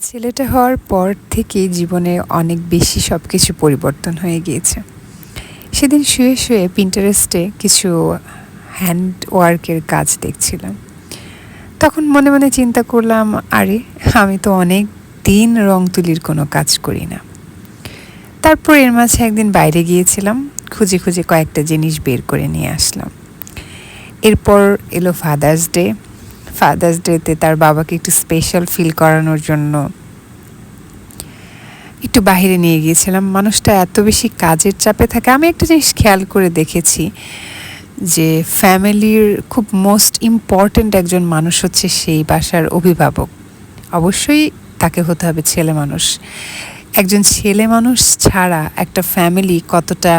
ছেলেটা হওয়ার পর থেকে জীবনে অনেক বেশি সব কিছু পরিবর্তন হয়ে গিয়েছে। সেদিন শুয়ে শুয়ে পিন্টারেস্টে কিছু হ্যান্ড ওয়ার্কের কাজ দেখছিলাম। তখন মনে মনে চিন্তা করলাম, আরে, আমি তো অনেক দিন রং তুলির কোনো কাজ করি না। তারপর এর মাঝে একদিন বাইরে গিয়েছিলাম, খুঁজে খুঁজে কয়েকটা জিনিস বের করে নিয়ে আসলাম। এরপর এলো ফাদার্স ডে ফাদার্স ডেতে তার বাবাকে একটু স্পেশাল ফিল করানোর জন্য একটু বাইরে নিয়ে গিয়েছিলাম। মানুষটা এত বেশি কাজের চাপে থাকে। আমি একটা জিনিস খেয়াল করে দেখেছি যে ফ্যামিলির খুব মোস্ট ইম্পর্ট্যান্ট একজন মানুষ হচ্ছে সেই বাসার অভিভাবক। অবশ্যই তাকে হতে হবে ছেলে মানুষ। একজন ছেলে মানুষ ছাড়া একটা ফ্যামিলি কতটা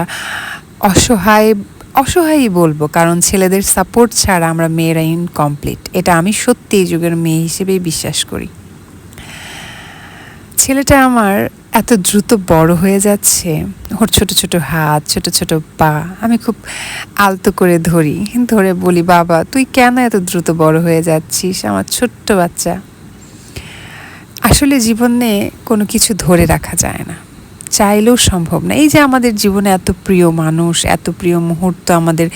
অসহায় অসহায়ই বলব, কারণ ছেলেদের সাপোর্ট ছাড়া আমরা মেয়েরা ইনকমপ্লিট এটা আমি সত্যি এই যুগের মেয়ে হিসেবেই বিশ্বাস করি। ছেলেটা আমার এত দ্রুত বড় হয়ে যাচ্ছে। ওর ছোট ছোট হাত, ছোট ছোট পা, আমি খুব আলতো করে ধরি। ধরে বলি, বাবা, তুই কেন এত দ্রুত বড় হয়ে যাচ্ছিস? আমার ছোট্ট বাচ্চা। আসলে জীবনে কোনো কিছু ধরে রাখা যায় না। চাইলেও সম্ভব না। এই যে আমাদের জীবনে এত প্রিয় মানুষ, এত প্রিয় মুহূর্ত, আমাদের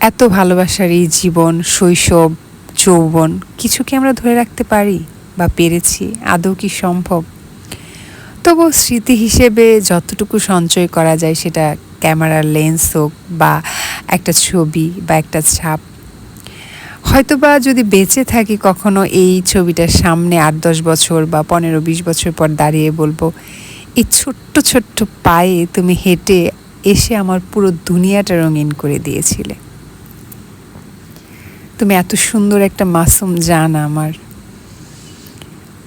এত ভালোবাসার এই জীবন, শৈশব, যৌবন, কিছু কি আমরা ধরে রাখতে পারি বা পেরেছি? আদৌ কি সম্ভব? তবু স্মৃতি হিসেবে যতটুকু সঞ্চয় করা যায় সেটা ক্যামেরার লেন্স হোক বা একটা ছবি বা একটা ছাপ। হয়তোবা যদি বেঁচে থাকি কখনো এই ছবিটার সামনে আট দশ বছর বা পনেরো বিশ বছর পর দাঁড়িয়ে বলব এই ছোট্ট ছোট্ট পায়ে তুমি হেঁটে এসে আমার পুরো দুনিয়াটা রঙিন করে দিয়েছিলে। তুমি এত সুন্দর একটা মাসুম জান আমার।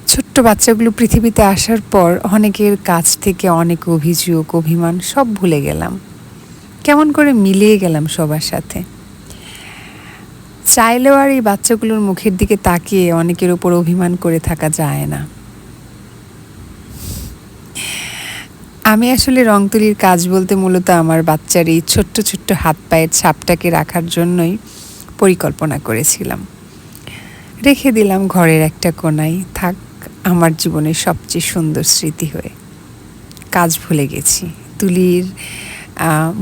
ছোট্ট বাচ্চাগুলো পৃথিবীতে আসার পর অনেকের কাছ থেকে অনেক অভিযোগ, অভিমান সব ভুলে গেলাম। কেমন করে মিলিয়ে গেলাম সবার সাথে। চাইলেও আর এই বাচ্চাগুলোর মুখের দিকে তাকিয়ে অনেকের ওপর অভিমান করে থাকা যায় না। আমি আসলে রং তুলির কাজ বলতে মূলত আমার বাচ্চার এই ছোট্ট ছোট্ট হাত পায়ের ছাপটাকে রাখার জন্যই পরিকল্পনা করেছিলাম। রেখে দিলাম ঘরের একটা কোনায়, থাক আমার জীবনের সবচেয়ে সুন্দর স্মৃতি হয়ে। কাজ ভুলে গেছি। তুলির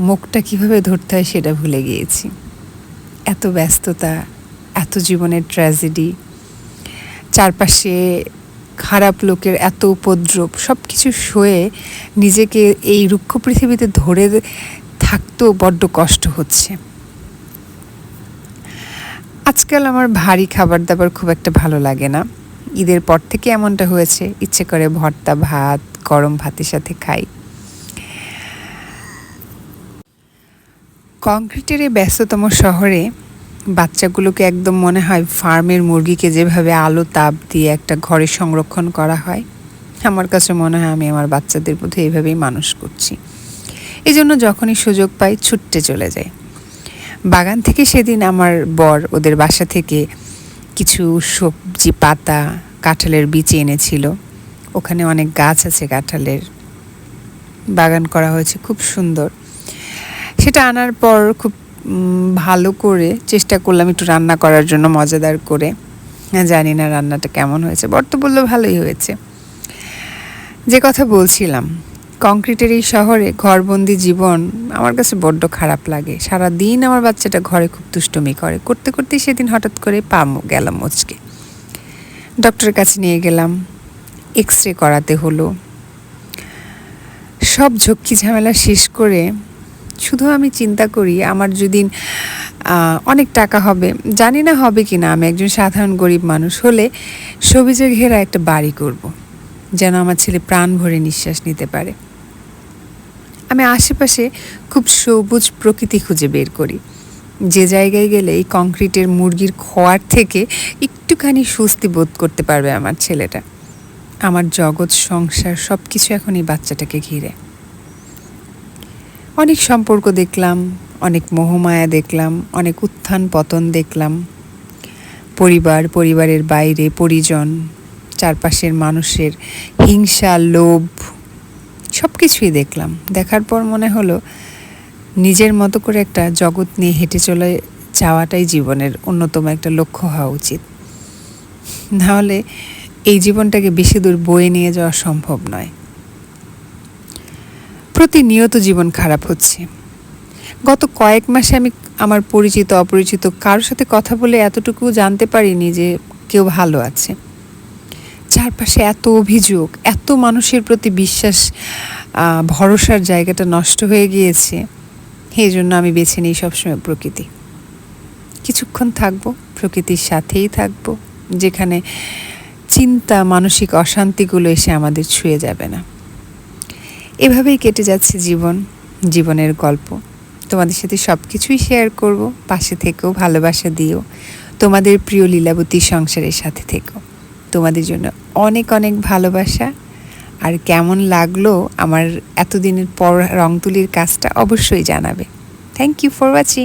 মুখটা কীভাবে ধরতে হয় সেটা ভুলে গিয়েছি। এত ব্যস্ততা, এত জীবনের ট্র্যাজেডি, চারপাশে খারাপ লোকের এত উপদ্রব সব কিছু সয়ে নিজেকে এই রুক্ষ পৃথিবীতে ধরে থাকতেও বড্ড কষ্ট হচ্ছে। আজকাল আমার ভারী খাবার দাবার খুব একটা ভালো লাগে না। ঈদের পর থেকে এমনটা হয়েছে, ইচ্ছে করে ভর্তা ভাত, গরম ভাতের সাথে খাই। কংক্রিটের এই ব্যস্ততম শহরে বাচ্চাগুলোকে একদম মনে হয় ফার্মের মুরগিকে যেভাবে আলো তাপ দিয়ে একটা ঘরে সংরক্ষণ করা হয়, আমার কাছে মনে হয় আমি আমার বাচ্চাদের মধ্যে এইভাবেই মানুষ করছি। এই জন্য যখনই সুযোগ পাই ছুটতে চলে যায় বাগান থেকে সেদিন আমার বর ওদের বাসা থেকে কিছু সবজি পাতা কাঁঠালের বীজ এনেছিল। ওখানে অনেক গাছ আছে কাঁঠালের। বাগান করা হয়েছে, খুব সুন্দর। সেটা আনার পর খুব ভালো করে চেষ্টা করলাম একটু রান্না করার জন্য, মজাদার করে। জানি না রান্নাটা কেমন হয়েছে বর তো বলল ভালোই হয়েছে। যে কথা বলছিলাম, কংক্রিটের এই শহরে ঘরবন্দি জীবন আমার কাছে বড্ড খারাপ লাগে। সারা দিন আমার বাচ্চাটা ঘরে খুব দুষ্টমি করে। করতে করতে সেদিন হঠাৎ করে পা গেলাম মুচকে। ডক্টরের কাছে নিয়ে গেলাম এক্স রে করাতে হলো। সব ঝক্কি ঝামেলা শেষ করে শুধু আমি চিন্তা করি আমার যদি অনেক টাকা হবে, জানি না হবে কি না আমি একজন সাধারণ গরিব মানুষ হলে সবিজে ঘেরা একটা বাড়ি করব। যেন আমার ছেলে প্রাণ ভরে নিঃশ্বাস নিতে পারে। আমি আশেপাশে খুব সবুজ প্রকৃতি খুঁজে বের করি। যে জায়গায় গেলে এই কংক্রিটের মুরগির খোয়ার থেকে একটুখানি স্বস্তি বোধ করতে পারবে আমার ছেলেটা। আমার জগৎ, সংসার সব কিছু এখন এই বাচ্চাটাকে ঘিরে। অনেক সম্পর্ক দেখলাম, অনেক মোহমায়া দেখলাম, অনেক উত্থান পতন দেখলাম। পরিবার, পরিবারের বাইরে, পরিজন, চারপাশের মানুষের হিংসা, লোভ সব কিছুই দেখলাম। দেখার পর মনে হলো নিজের মতো করে একটা জগৎ নিয়ে হেঁটে চলে যাওয়াটাই জীবনের অন্যতম একটা লক্ষ্য হওয়া উচিত। নাহলে এই জীবনটাকে বেশি দূর বয়ে নিয়ে যাওয়া সম্ভব নয়। প্রতিনিয়ত জীবন খারাপ হচ্ছে। গত কয়েক মাসে আমি আমার পরিচিত, অপরিচিত কারোর সাথে কথা বলে এতটুকু জানতে পারিনি যে কেউ ভালো আছে। চারপাশে এত অভিযোগ, এত মানুষের প্রতি বিশ্বাস ভরসার জায়গাটা নষ্ট হয়ে গিয়েছে। এই জন্য আমি বেছে নিই সবসময় প্রকৃতি। কিছুক্ষণ থাকব, প্রকৃতির সাথেই থাকব, যেখানে চিন্তা, মানসিক অশান্তিগুলো এসে আমাদের ছুঁয়ে যাবে না। এভাবেই কেটে যাচ্ছে জীবন, জীবনের গল্প। তোমাদের সাথে সব কিছুই শেয়ার করব। পাশে থেকেও ভালোবাসা দিও। তোমাদের প্রিয় লীলাবতী সংসারের সাথে থেকো। তোমাদের জন্য অনেক অনেক ভালোবাসা। আর কেমন লাগল আমার এতদিনের পর রং তুলির কাজটা অবশ্যই জানাবে। Thank you for watching